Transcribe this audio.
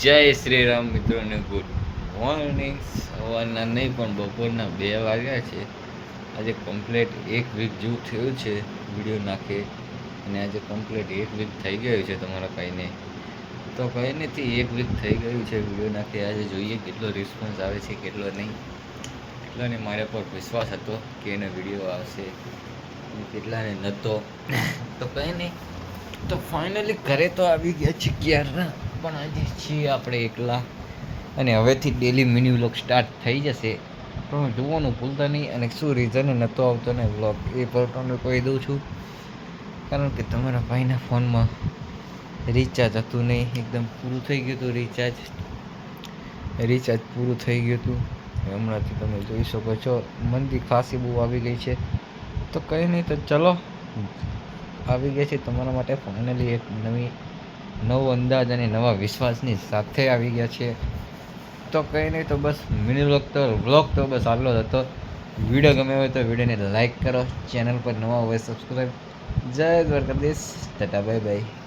જય શ્રી રામ મિત્રોને good morning. સવારના નહીં, પણ બપોરના બે વાગ્યા છે. આજે કમ્પ્લેટ એક વીક જેવું થયું છે વીડિયો નાખે. અને આજે કમ્પ્લેટ એક વીક થઈ ગયું છે તમારા ભાઈને. તો કંઈ નથી, એક વીક થઈ ગયું છે વીડિયો નાખે. આજે જોઈએ કેટલો રિસ્પોન્સ આવે છે, કેટલો નહીં. કેટલાને મારા પર વિશ્વાસ હતો કે એનો વીડિયો આવશે. કેટલાને નહોતો. તો કંઈ નહીં. તો ફાઇનલી ઘરે તો આવી ગયા છે ક્યારના? પણ આજે છીએ આપણે એકલા. અને હવેથી ડેલી મિની વ્લોગ સ્ટાર્ટ થઈ જશે. પણ જોવાનું ભૂલતા નહીં અને શું રીઝન નહોતો આવતો ને વ્લોગ એ પણ તમને કહી દઉં છું. કારણ કે તમારા ભાઈના ફોનમાં રિચાર્જ હતું નહીં. એકદમ પૂરું થઈ ગયું હતું રિચાર્જ રિચાર્જ પૂરું થઈ ગયું હતું. હમણાંથી તમે જોઈ શકો છો. મંદી ખાસી બહુ આવી ગઈ છે. તો કંઈ નહીં તો ચલો. આવી ગયા છે તમારા માટે ફાઇનલી એક નવી નવો અંદાજ અને નવા વિશ્વાસની સાથે આવી ગયા છે. તો કંઈ નહીં, તો બસ મિની વ્લોગ તો વ્લોગ તો બસ આટલો હતો. વીડિયો ગમે હોય તો વિડીયોને લાઇક કરો, ચેનલ પર નવા હોય સબસ્ક્રાઈબ જય દ્વારકાધીશ, ટાટા બાય બાય